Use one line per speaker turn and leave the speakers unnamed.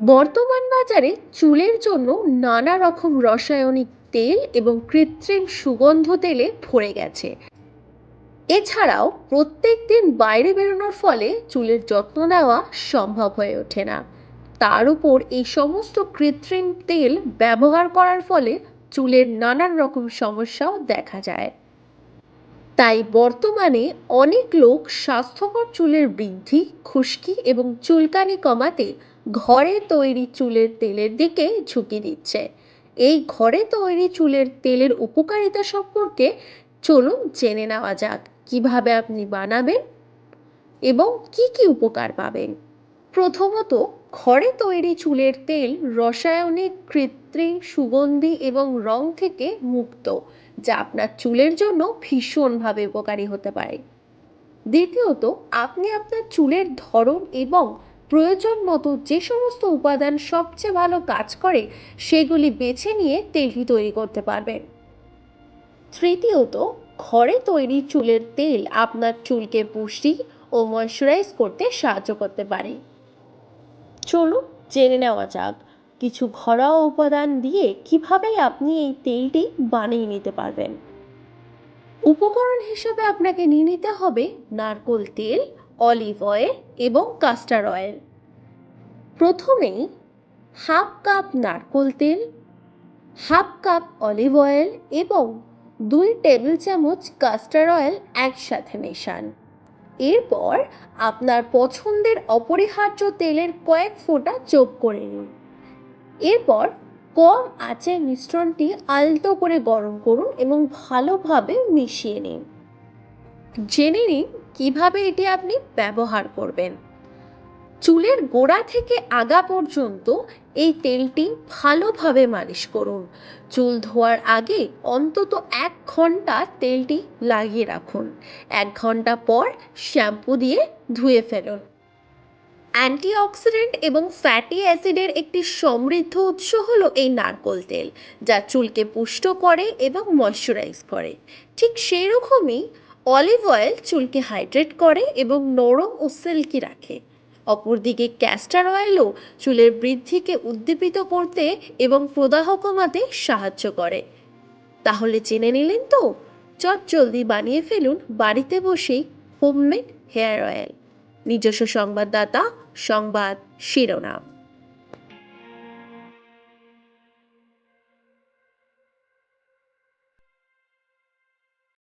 বর্তমান বাজারে চুলের জন্য নানা রকম রাসায়নিক তেল এবং কৃত্রিম সুগন্ধ তেলে ভরে গেছে। এছাড়াও প্রত্যেকদিন বাইরে বেরোনোর ফলে চুলের যত্ন নেওয়া সম্ভব হয়ে ওঠে না। তার উপর এই সমস্ত কৃত্রিম তেল ব্যবহার করার ফলে চুলের নানান রকম সমস্যাও দেখা যায়। তাই বর্তমানে অনেক লোক স্বাস্থ্যকর চুলের বৃদ্ধি, খুশকি এবং চুলকানি কমাতে ঘরে তৈরি চুলের তেলের দিকে ঝুঁকি দিচ্ছে। এই ঘরে তৈরি চুলের তেলের উপকারিতা সম্পর্কে চলুন জেনে নেওয়া যাক। কীভাবে আপনি বানাবেন এবং কি কি উপকার পাবেন? প্রথমত, ঘরে তৈরি চুলের তেল রসায়নিক কৃত্রিম, সুগন্ধি এবং রং থেকে মুক্ত, যা আপনার চুলের জন্য ভীষণভাবে উপকারী হতে পারে। দ্বিতীয়ত, আপনি আপনার চুলের ধরন এবং প্রয়োজন মতো যে সমস্ত উপাদান সবচেয়ে ভালো কাজ করে, সেগুলি বেছে নিয়ে তেলটি তৈরি করতে পারবেন। তৃতীয়ত, ঘরে তৈরি চুলের তেল আপনার চুলকে পুষ্টি ও ময়শ্চারাইজ করতে সাহায্য করতে পারে। চলুন জেনে নেওয়া যাক, কিছু ঘরোয়া উপাদান দিয়ে কীভাবে আপনি এই তেলটি বানিয়ে নিতে পারবেন। উপকরণ হিসেবে আপনাকে নিয়ে নিতে হবে নারকোল তেল অলিভ অয়েল এবং কাস্টার অয়েল। প্রথমেই হাফ কাপ নারকোল তেল, হাফ কাপ অলিভ অয়েল এবং দুই টেবিল চামচ কাস্টার অয়েল একসাথে মেশান। এরপর আপনার পছন্দের অপরিহার্য তেলের কয়েক ফোঁটা যোগ করে নিন। এরপর কম আঁচে মিশ্রণটি আলতো করে গরম করুন এবং ভালোভাবে মিশিয়ে নিন। জেনে নিন কীভাবে এটি আপনি ব্যবহার করবেন? চুলের গোড়া থেকে আগা পর্যন্ত এই তেলটি ভালোভাবে মালিশ করুন। চুল ধোয়ার আগে অন্তত এক ঘণ্টা তেলটি লাগিয়ে রাখুন। এক ঘণ্টা পর শ্যাম্পু দিয়ে ধুয়ে ফেলুন। অ্যান্টিঅক্সিডেন্ট এবং ফ্যাটি অ্যাসিডের একটি সমৃদ্ধ উৎস হল এই নারকোল তেল, যা চুলকে পুষ্ট করে এবং ময়শ্চারাইজ করে। ঠিক সেই রকমই অলিভ অয়েল চুলকে হাইড্রেট করে এবং নরম ও সিল্কি রাখে। অপরদিকে ক্যাস্টার অয়েলও চুলের বৃদ্ধিকে উদ্দীপিত করতে এবং প্রদাহ কমাতে সাহায্য করে। তাহলে জেনে নিলেন তো? চট জলদি বানিয়ে ফেলুন বাড়িতে বসেই হোমমেড হেয়ার অয়েল। নিজস্ব সংবাদদাতা, সংবাদ শিরোনাম।